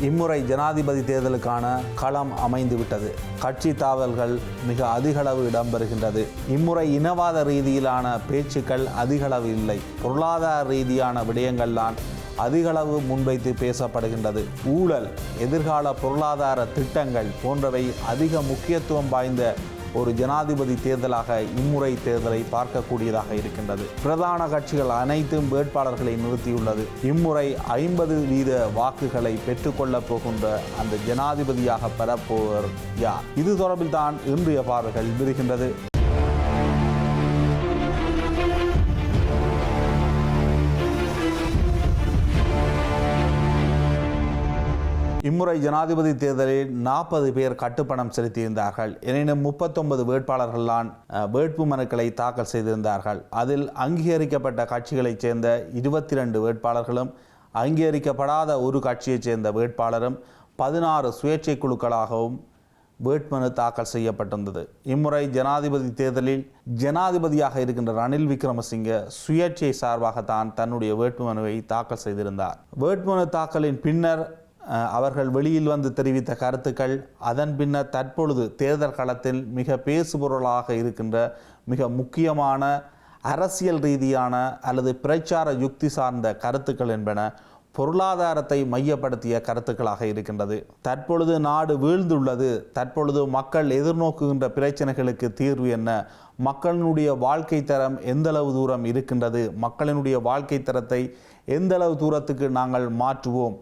இம்முறை ஜனாதிபதி தேர்தலுக்கான களம் அமைந்துவிட்டது. கட்சி தாவல்கள் மிக அதிகளவு இடம்பெறுகின்றது. இம்முறை இனவாத ரீதியிலான பேச்சுக்கள் அதிகளவு இல்லை. பொருளாதார ரீதியான விடயங்கள்தான் அதிகளவு முன்வைத்து பேசப்படுகின்றது. ஊழல் எதிர்கால பொருளாதார திட்டங்கள் போன்றவை அதிக முக்கியத்துவம் வாய்ந்த ஒரு ஜனாதிபதி தேர்தலாக இம்முறை தேர்தலை பார்க்கக்கூடியதாக இருக்கின்றது. பிரதான கட்சிகள் அனைத்தும் வேட்பாளர்களை நிறுத்தியுள்ளது. இம்முறை ஐம்பது வீத வாக்குகளை பெற்றுக்கொள்ளப் போகின்ற அந்த ஜனாதிபதியாக பெறப்போவர் யார்? இது தொடர்பில் தான் இன்றைய பார்வைகள் விரிகின்றது. இம்முறை ஜனாதிபதி தேர்தலில் நாற்பது பேர் கட்டுப்பணம் செலுத்தியிருந்தார்கள். எனினும் முப்பத்தொன்பது வேட்பாளர்கள்தான் வேட்பு மனுக்களை தாக்கல் செய்திருந்தார்கள். அதில் அங்கீகரிக்கப்பட்ட கட்சிகளைச் சேர்ந்த இருபத்தி ரெண்டு வேட்பாளர்களும் அங்கீகரிக்கப்படாத ஒரு கட்சியைச் சேர்ந்த வேட்பாளரும் பதினாறு சுயேட்சை குழுக்களாகவும் வேட்புமனு தாக்கல் செய்யப்பட்டிருந்தது. இம்முறை ஜனாதிபதி தேர்தலில் ஜனாதிபதியாக இருக்கின்ற ரணில் விக்ரமசிங்க சுயேட்சை சார்பாகத்தான் தன்னுடைய வேட்புமனுவை தாக்கல் செய்திருந்தார். வேட்புமனு தாக்கலின் பின்னர் அவர்கள் வெளியில் வந்து தெரிவித்த கருத்துக்கள் அதன் பின்னர் தற்பொழுது தேர்தல் களத்தில் மிக பேசுபொருளாக இருக்கின்ற மிக முக்கியமான அரசியல் ரீதியான அல்லது பிரச்சார யுக்தி சார்ந்த கருத்துக்கள் என்பன பொருளாதாரத்தை மையப்படுத்திய கருத்துக்களாக இருக்கின்றது. தற்பொழுது நாடு வீழ்ந்துள்ளது. தற்பொழுது மக்கள் எதிர்நோக்குகின்ற பிரச்சனைகளுக்கு தீர்வு என்ன? மக்களினுடைய வாழ்க்கை தரம் எந்தளவு தூரம் இருக்கின்றது? மக்களினுடைய வாழ்க்கை தரத்தை எந்தளவு தூரத்துக்கு நாங்கள் மாற்றுவோம்?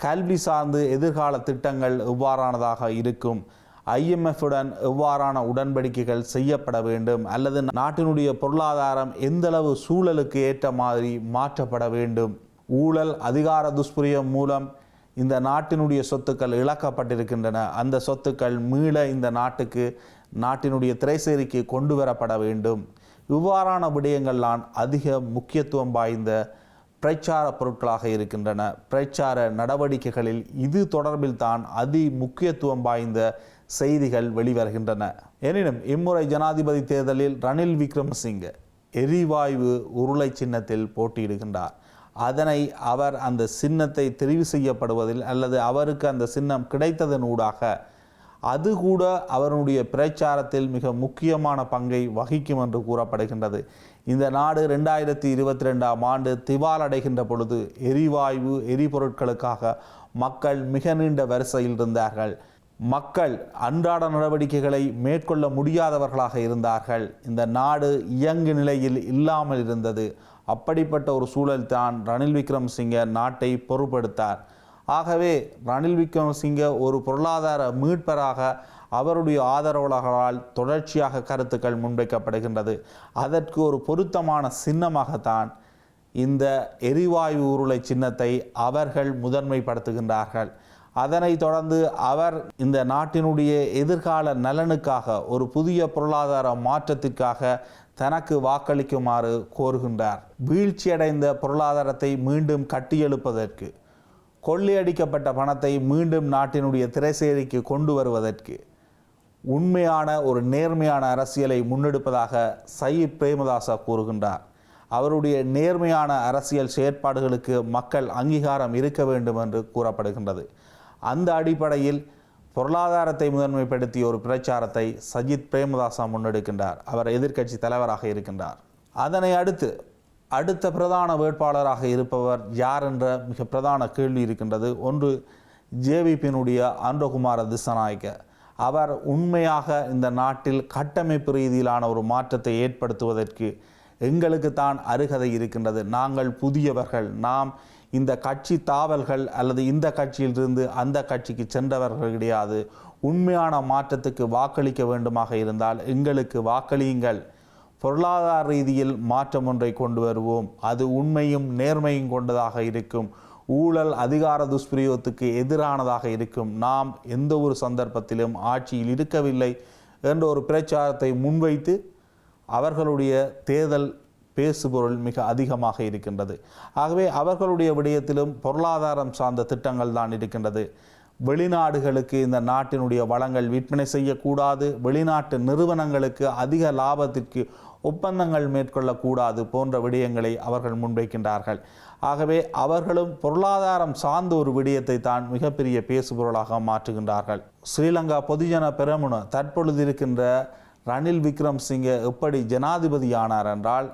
கல்வி சார்ந்து எதிர்கால திட்டங்கள் எவ்வாறானதாக இருக்கும்? ஐஎம்எஃப்புடன் எவ்வாறான உடன்படிக்கைகள் செய்யப்பட வேண்டும்? அல்லது நாட்டினுடைய பொருளாதாரம் எந்தளவு சூழலுக்கு ஏற்ற மாதிரி மாற்றப்பட வேண்டும்? ஊழல் அதிகார துஷ்பிரியம் மூலம் இந்த நாட்டினுடைய சொத்துக்கள் இழக்கப்பட்டிருக்கின்றன. அந்த சொத்துக்கள் மீள இந்த நாட்டுக்கு நாட்டினுடைய திரைசேரிக்கு கொண்டு வரப்பட வேண்டும். இவ்வாறான விடயங்கள்லாம் அதிக முக்கியத்துவம் வாய்ந்த பிரச்சார பொருட்களாக இருக்கின்றன. பிரச்சார நடவடிக்கைகளில் இது தொடர்பில் தான் அதி முக்கியத்துவம் வாய்ந்த செய்திகள் வெளிவருகின்றன. எனினும் இம்முறை ஜனாதிபதி தேர்தலில் ரணில் விக்ரமசிங்க எரிவாயு உருளை சின்னத்தில் போட்டியிடுகின்றார். அதனை அவர் அந்த சின்னத்தை தெரிவு செய்யப்படுவதில் அல்லது அவருக்கு அந்த சின்னம் கிடைத்ததன் ஊடாக அது கூட அவருடைய பிரச்சாரத்தில் மிக முக்கியமான பங்கை வகிக்கும் என்று கூறப்படுகின்றது. இந்த நாடு ரெண்டாயிரத்தி இருபத்தி ரெண்டாம் ஆண்டு திவால் அடைகின்ற பொழுது எரிவாயு எரிபொருட்களுக்காக மக்கள் மிக நீண்ட வரிசையில் இருந்தார்கள். மக்கள் அன்றாட நடவடிக்கைகளை மேற்கொள்ள முடியாதவர்களாக இருந்தார்கள். இந்த நாடு இயங்கு நிலையில் இல்லாமல் இருந்தது. அப்படிப்பட்ட ஒரு சூழல்தான் ரணில் விக்ரமசிங்க நாட்டை பொறுப்படுத்தார் ஆகவே ரணில் விக்ரமசிங்க ஒரு பொருளாதார மீட்பராக அவருடைய ஆதரவாளர்களால் தொடர்ச்சியாக கருத்துக்கள் முன்வைக்கப்படுகின்றது. அதற்கு ஒரு பொருத்தமான சின்னமாகத்தான் இந்த எரிவாயு உருளை சின்னத்தை அவர்கள் முதன்மைப்படுத்துகின்றார்கள். அதனைத் தொடர்ந்து அவர் இந்த நாட்டினுடைய எதிர்கால நலனுக்காக ஒரு புதிய பொருளாதார மாற்றத்திற்காக தனக்கு வாக்களிக்குமாறு கோருகின்றார். வீழ்ச்சியடைந்த பொருளாதாரத்தை மீண்டும் கட்டியெழுப்பதற்கு கொள்ளையடிக்கப்பட்ட பணத்தை மீண்டும் நாட்டினுடைய திரைசேரிக்கு கொண்டு வருவதற்கு உண்மையான ஒரு நேர்மையான அரசியலை முன்னெடுப்பதாக சயீத் பிரேமதாசா கூறுகின்றார். அவருடைய நேர்மையான அரசியல் செயற்பாடுகளுக்கு மக்கள் அங்கீகாரம் இருக்க வேண்டும் என்று கூறப்படுகின்றது. அந்த அடிப்படையில் பொருளாதாரத்தை முதன்மைப்படுத்திய ஒரு பிரச்சாரத்தை சஜித் பிரேமதாசா முன்னெடுக்கின்றார். அவர் எதிர்க்கட்சி தலைவராக இருக்கின்றார். அதனை அடுத்து அடுத்த பிரதான வேட்பாளராக இருப்பவர் யார் என்ற மிக பிரதான கேள்வி இருக்கின்றது. ஒன்று ஜேவிபியினுடைய ஆண்டகுமார திசநாயக்க. அவர் உண்மையாக இந்த நாட்டில் கட்டமைப்பு ரீதியிலான ஒரு மாற்றத்தை ஏற்படுத்துவதற்கு எங்களுக்கு தான் அருகதை இருக்கின்றது. நாங்கள் புதியவர்கள். நாம் இந்த கட்சி தாவல்கள் அல்லது இந்த கட்சியிலிருந்து அந்த கட்சிக்கு சென்றவர்கள் கிடையாது. உண்மையான மாற்றத்துக்கு வாக்களிக்க வேண்டுமாக இருந்தால் எங்களுக்கு வாக்களியுங்கள். பொருளாதார ரீதியில் மாற்றம் ஒன்றை கொண்டு வருவோம். அது உண்மையும் நேர்மையும் கொண்டதாக இருக்கும். ஊழல் அதிகார துஷ்பிரயோகத்துக்கு எதிரானதாக இருக்கும். நாம் எந்த ஒரு சந்தர்ப்பத்திலும் ஆட்சியில் இருக்கவில்லை என்ற ஒரு பிரச்சாரத்தை முன்வைத்து அவர்களுடைய தேர்தல் பேசுபொருள் மிக அதிகமாக இருக்கின்றது. ஆகவே அவர்களுடைய விடயத்திலும் பொருளாதாரம் சார்ந்த திட்டங்கள் தான் இருக்கின்றது. வெளிநாடுகளுக்கு இந்த நாட்டினுடைய வளங்கள் விற்பனை செய்யக்கூடாது. வெளிநாட்டு நிறுவனங்களுக்கு அதிக லாபத்திற்கு ஒப்பந்தங்கள் மேற்கொள்ளக்கூடாது போன்ற விடயங்களை அவர்கள் முன்வைக்கின்றார்கள். ஆகவே அவர்களும் பொருளாதாரம் சார்ந்த ஒரு விடயத்தை தான் மிகப்பெரிய பேசுபொருளாக மாற்றுகின்றார்கள். ஸ்ரீலங்கா பொதுஜன பெரமுன தற்பொழுது இருக்கின்ற ரணில் விக்ரம் சிங்கே எப்படி ஜனாதிபதியானார் என்றால்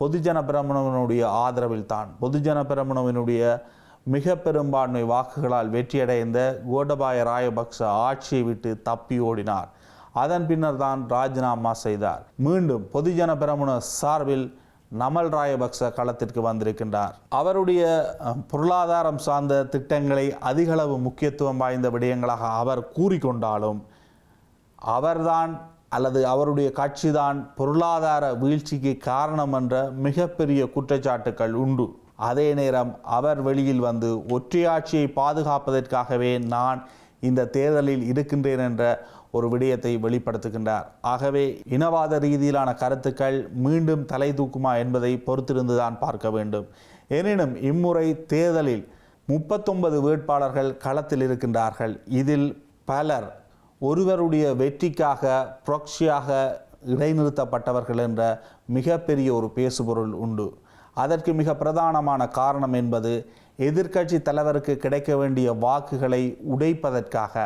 பொதுஜன பிரமணவனுடைய ஆதரவில் தான் பொதுஜன பிரமணவனுடைய மிக பெரும்பான்மை வாக்குகளால் வெற்றியடைந்த கோடபாய ராயபக்ச ஆட்சியை விட்டு தப்பி ஓடினார். அதன் பின்னர் தான் ராஜினாமா செய்தார். மீண்டும் பொதுஜன பிரமுன சார்பில் நமல் ராயபக்ச களத்திற்கு வந்திருக்கின்றார். அவருடைய பொருளாதாரம் சார்ந்த திட்டங்களை அதிகளவு முக்கியத்துவம் வாய்ந்த விடயங்களாக அவர் கூறிக்கொண்டாலும் அவர்தான் அல்லது அவருடைய கட்சிதான் பொருளாதார வீழ்ச்சிக்கு காரணம் என்ற மிகப்பெரிய குற்றச்சாட்டுக்கள் உண்டு. அதே நேரம் அவர் வெளியில் வந்து ஒற்றையாட்சியை பாதுகாப்பதற்காகவே நான் இந்த தேர்தலில் இருக்கின்றேன் என்ற ஒரு விடயத்தை வெளிப்படுத்துகின்றார். ஆகவே இனவாத ரீதியிலான கருத்துக்கள் மீண்டும் தலை தூக்குமா என்பதை பொறுத்திருந்துதான் பார்க்க வேண்டும். எனினும் இம்முறை தேர்தலில் முப்பத்தொன்பது வேட்பாளர்கள் களத்தில் இருக்கின்றார்கள். இதில் பலர் ஒருவருடைய வெற்றிக்காக புரொக்ஷியாக இடைநிறுத்தப்பட்டவர்கள் என்ற மிகப்பெரிய ஒரு பேசுபொருள் உண்டு. அதற்கு மிக பிரதானமான காரணம் என்பது எதிர்க்கட்சி தலைவருக்கு கிடைக்க வேண்டிய வாக்குகளை உடைப்பதற்காக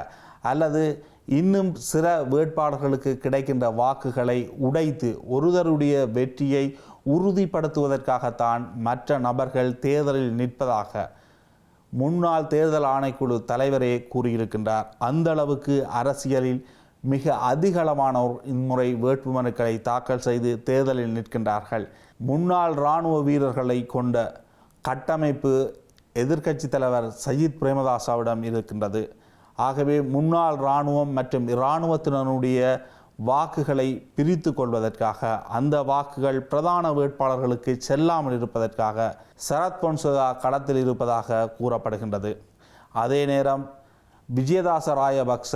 அல்லது இன்னும் சில வேட்பாளர்களுக்கு கிடைக்கின்ற வாக்குகளை உடைத்து ஒருதருடைய வெற்றியை உறுதிப்படுத்துவதற்காகத்தான் மற்ற நபர்கள் தேர்தலில் நிற்பதாக முன்னாள் தேர்தல் ஆணைக்குழு தலைவரே கூறியிருக்கின்றார். அந்த அளவுக்கு அரசியலில் மிக அதிகளவானோர் இம்முறை வேட்புமனுக்களை தாக்கல் செய்து தேர்தலில் நிற்கின்றார்கள். முன்னாள் இராணுவ வீரர்களை கொண்ட கட்டமைப்பு எதிர்க்கட்சி தலைவர் சஜித் பிரேமதாசாவிடம் இருக்கின்றது. ஆகவே முன்னாள் இராணுவம் மற்றும் இராணுவத்தினருடைய வாக்குகளை பிரித்து கொள்வதற்காக அந்த வாக்குகள் பிரதான வேட்பாளர்களுக்கு செல்லாமல் இருப்பதற்காக சரத் பொன்சகா களத்தில் இருப்பதாக கூறப்படுகின்றது. அதே நேரம் விஜயதாச ராயபக்ச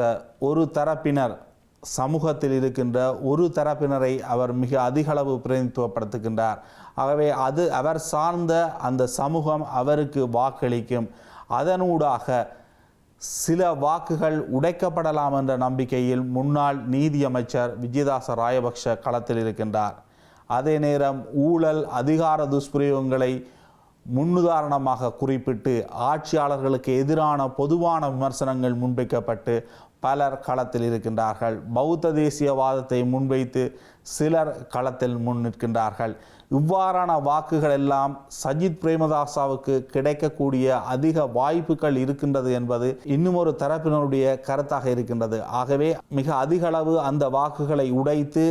ஒரு தரப்பினர் சமூகத்தில் இருக்கின்ற ஒரு தரப்பினரை அவர் மிக அதிகளவு பிரதிநிதித்துவப்படுத்துகின்றார். ஆகவே அது அவர் சார்ந்த அந்த சமூகம் அவருக்கு வாக்களிக்கும். அதனூடாக சில வாக்குகள் உடைக்கப்படலாம் என்ற நம்பிக்கையில் முன்னாள் நீதியமைச்சர் விஜயதாச ராயபக்ஷ களத்தில் இருக்கின்றார். அதே நேரம் ஊழல் அதிகார துஷ்பிரயோகங்களை முன்னுதாரணமாக குறிப்பிட்டு ஆட்சியாளர்களுக்கு எதிரான பொதுவான விமர்சனங்கள் முன்வைக்கப்பட்டு பலர் களத்தில் இருக்கின்றார்கள். பௌத்த தேசியவாதத்தை முன்வைத்து சிலர் களத்தில் முன் நிற்கின்றார்கள். இவ்வாறான வாக்குகள் எல்லாம் சஜித் பிரேமதாசாவுக்கு கிடைக்கக்கூடிய அதிக வாய்ப்புகள் இருக்கின்றது என்பது இன்னும் ஒரு தரப்பினருடைய கருத்தாக இருக்கின்றது. ஆகவே மிக அதிக அளவு அந்த வாக்குகளை உடைத்து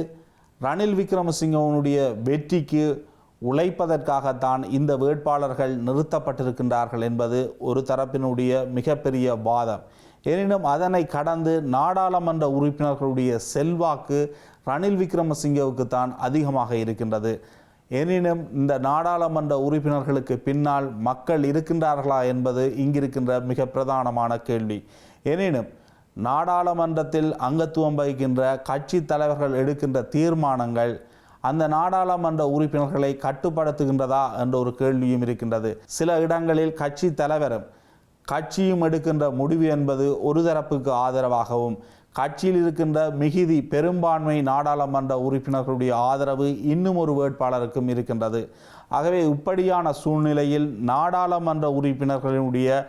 ரணில் விக்ரமசிங்கவனுடைய வெற்றிக்கு உழைப்பதற்காகத்தான் இந்த வேட்பாளர்கள் நிறுத்தப்பட்டிருக்கின்றார்கள் என்பது ஒரு தரப்பினுடைய மிகப்பெரிய வாதம். எனினும் அதனை கடந்து நாடாளுமன்ற உறுப்பினர்களுடைய செல்வாக்கு ரணில் விக்ரமசிங்கவுக்கு தான் அதிகமாக இருக்கின்றது. எனினும் இந்த நாடாளுமன்ற உறுப்பினர்களுக்கு பின்னால் மக்கள் இருக்கின்றார்களா என்பது இங்கிருக்கின்ற மிக பிரதானமான கேள்வி. எனினும் நாடாளுமன்றத்தில் அங்கத்துவம் வகிக்கின்ற கட்சி தலைவர்கள் எடுக்கின்ற தீர்மானங்கள் அந்த நாடாளுமன்ற உறுப்பினர்களை கட்டுப்படுத்துகின்றதா என்ற ஒரு கேள்வியும் இருக்கின்றது. சில இடங்களில் கட்சி தலைவரும் கட்சியும் எடுக்கின்ற முடிவு என்பது ஒரு தரப்புக்கு ஆதரவாகவும் கட்சியில் இருக்கின்ற மிகுதி பெரும்பான்மை நாடாளுமன்ற உறுப்பினர்களுடைய ஆதரவு இன்னும் ஒரு வேட்பாளருக்கும் இருக்கின்றது. ஆகவே இப்படியான சூழ்நிலையில் நாடாளுமன்ற உறுப்பினர்களுடைய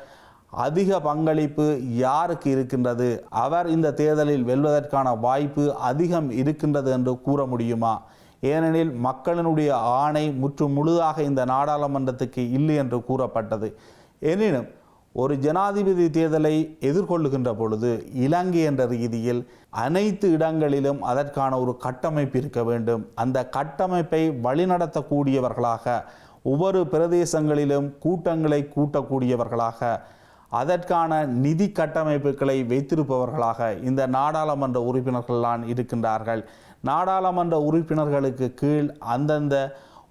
அதிக பங்களிப்பு யாருக்கு இருக்கின்றது? அவர் இந்த தேர்தலில் வெல்வதற்கான வாய்ப்பு அதிகம் இருக்கின்றது என்று கூற முடியுமா? ஏனெனில் மக்களினுடைய ஆணை முற்று முழுதாக இந்த நாடாளுமன்றத்துக்கு இல்லை என்று கூறப்பட்டது. எனினும் ஒரு ஜனாதிபதி தேர்தலை எதிர்கொள்ளுகின்ற பொழுது இலங்கை என்ற ரீதியில் அனைத்து இடங்களிலும் அதற்கான ஒரு கட்டமைப்பு இருக்க வேண்டும். அந்த கட்டமைப்பை வழிநடத்தக்கூடியவர்களாக ஒவ்வொரு பிரதேசங்களிலும் கூட்டங்களை கூட்டக்கூடியவர்களாக அதற்கான நிதி கட்டமைப்புகளை வைத்திருப்பவர்களாக இந்த நாடாளுமன்ற உறுப்பினர்கள்தான் இருக்கின்றார்கள். நாடாளுமன்ற உறுப்பினர்களுக்கு கீழ் அந்தந்த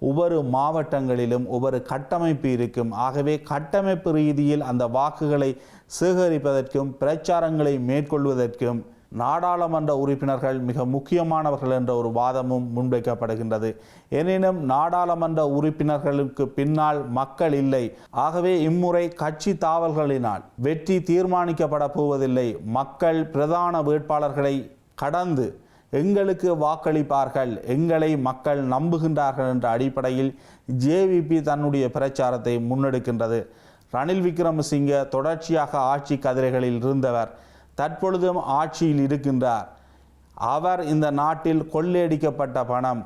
ஒவ்வொரு மாவட்டங்களிலும் ஒவ்வொரு கட்டமைப்பு இருக்கும். ஆகவே கட்டமைப்பு ரீதியில் அந்த வாக்குகளை சேகரிப்பதற்கும் பிரச்சாரங்களை மேற்கொள்வதற்கும் நாடாளுமன்ற உறுப்பினர்கள் மிக முக்கியமானவர்கள் என்ற ஒரு வாதமும் முன்வைக்கப்படுகின்றது. எனினும் நாடாளுமன்ற உறுப்பினர்களுக்கு பின்னால் மக்கள் இல்லை. ஆகவே இம்முறை கட்சி தாவல்களினால் வெற்றி தீர்மானிக்கப்பட போவதில்லை. மக்கள் பிரதான வேட்பாளர்களை கடந்து எங்களுக்கு வாக்களிப்பார்கள் எங்களை மக்கள் நம்புகின்றார்கள் என்ற அடிப்படையில் ஜேவிபி தன்னுடைய பிரச்சாரத்தை முன்னெடுக்கின்றது. ரணில் விக்ரமசிங்க தொடர்ச்சியாக ஆட்சி கதிரைகளில் இருந்தவர் தற்பொழுதும் ஆட்சியில் இருக்கின்றார். அவர் இந்த நாட்டில் கொள்ளையடிக்கப்பட்ட பணம்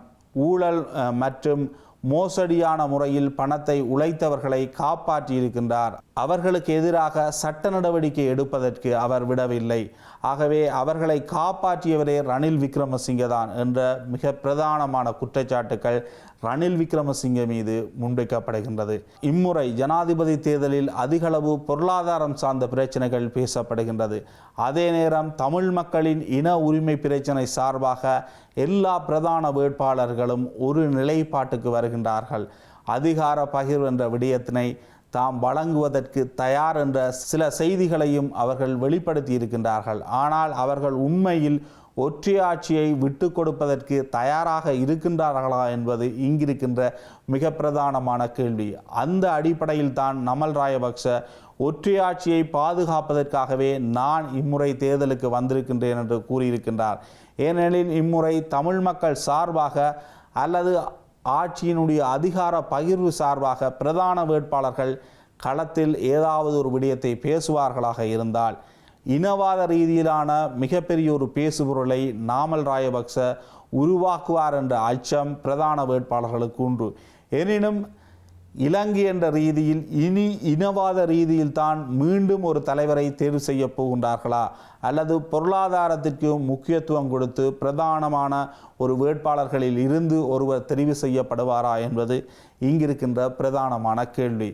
ஊழல் மற்றும் மோசடியான முறையில் பணத்தை உழைத்தவர்களை காப்பாற்றியிருக்கின்றார். அவர்களுக்கு எதிராக சட்ட நடவடிக்கை எடுப்பதற்கு அவர் விடவில்லை. ஆகவே அவர்களை காப்பாற்றியவரே ரணில் விக்ரமசிங்க தான் என்ற மிக பிரதானமான குற்றச்சாட்டுக்கள் ரணில் விக்ரமசிங்க மீது முன்வைக்கப்படுகின்றது. இம்முறை ஜனாதிபதி தேர்தலில் அதிகளவு பொருளாதாரம் சார்ந்த பிரச்சனைகள் பேசப்படுகின்றது. அதே நேரம் தமிழ் மக்களின் இன உரிமை பிரச்சனை சார்பாக எல்லா பிரதான வேட்பாளர்களும் ஒரு நிலைப்பாட்டுக்கு வருகின்றார்கள். அதிகார பகிர்வு என்ற விடயத்தினை தாம் வழங்குவதற்கு தயார் என்ற சில செய்திகளையும் அவர்கள் வெளிப்படுத்தி இருக்கின்றார்கள் ஆனால் அவர்கள் உண்மையில் ஒற்றையாட்சியை விட்டு கொடுப்பதற்கு தயாராக இருக்கின்றார்களா என்பது இங்கிருக்கின்ற மிக பிரதானமான கேள்வி. அந்த அடிப்படையில் தான் நமல் ராயபக்ச ஒற்றையாட்சியை பாதுகாப்பதற்காகவே நான் இம்முறை தேர்தலுக்கு வந்திருக்கின்றேன் என்று கூறியிருக்கின்றார். ஏனெனில் இம்முறை தமிழ் மக்கள் சார்பாக அல்லது ஆட்சியினுடைய அதிகார பகிர்வு சார்பாக பிரதான வேட்பாளர்கள் களத்தில் ஏதாவது ஒரு விடயத்தை பேசுவார்களாக இருந்தால் இனவாத ரீதியிலான மிகப்பெரிய ஒரு பேசுபொருளை நாமல் ராயபக்ச உருவாக்குவார் என்ற அச்சம் பிரதான வேட்பாளர்களுக்கு உண்டு. எனினும் இலங்கை என்ற ரீதியில் இனி இனவாத ரீதியில் தான் மீண்டும் ஒரு தலைவரை தேர்வு செய்ய போகின்றார்களா? அல்லது பொருளாதாரத்திற்கு முக்கியத்துவம் கொடுத்து பிரதானமான ஒரு வேட்பாளர்களில் இருந்து ஒருவர் தெரிவு செய்யப்படுவாரா என்பது இங்கிருக்கின்ற பிரதானமான கேள்வி.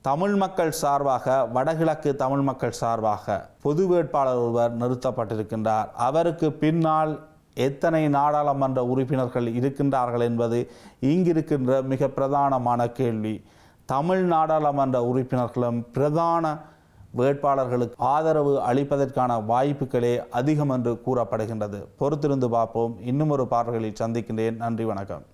தமிழ் மக்கள் சார்பாக வடகிழக்கு தமிழ் மக்கள் சார்பாக பொது வேட்பாளர் ஒருவர் நிறுத்தப்பட்டிருக்கின்றார். அவருக்கு பின்னால் எத்தனை நாடாளுமன்ற உறுப்பினர்கள் இருக்கின்றார்கள் என்பது இங்கிருக்கின்ற மிக பிரதானமான கேள்வி. தமிழ் நாடாளுமன்ற உறுப்பினர்களும் பிரதான வேட்பாளர்களுக்கு ஆதரவு அளிப்பதற்கான வாய்ப்புகளே அதிகம் என்று கூறப்படுகின்றது. பொறுத்திருந்து பார்ப்போம். இன்னும் ஒரு பார்வைகளில் சந்திக்கின்றேன். நன்றி வணக்கம்.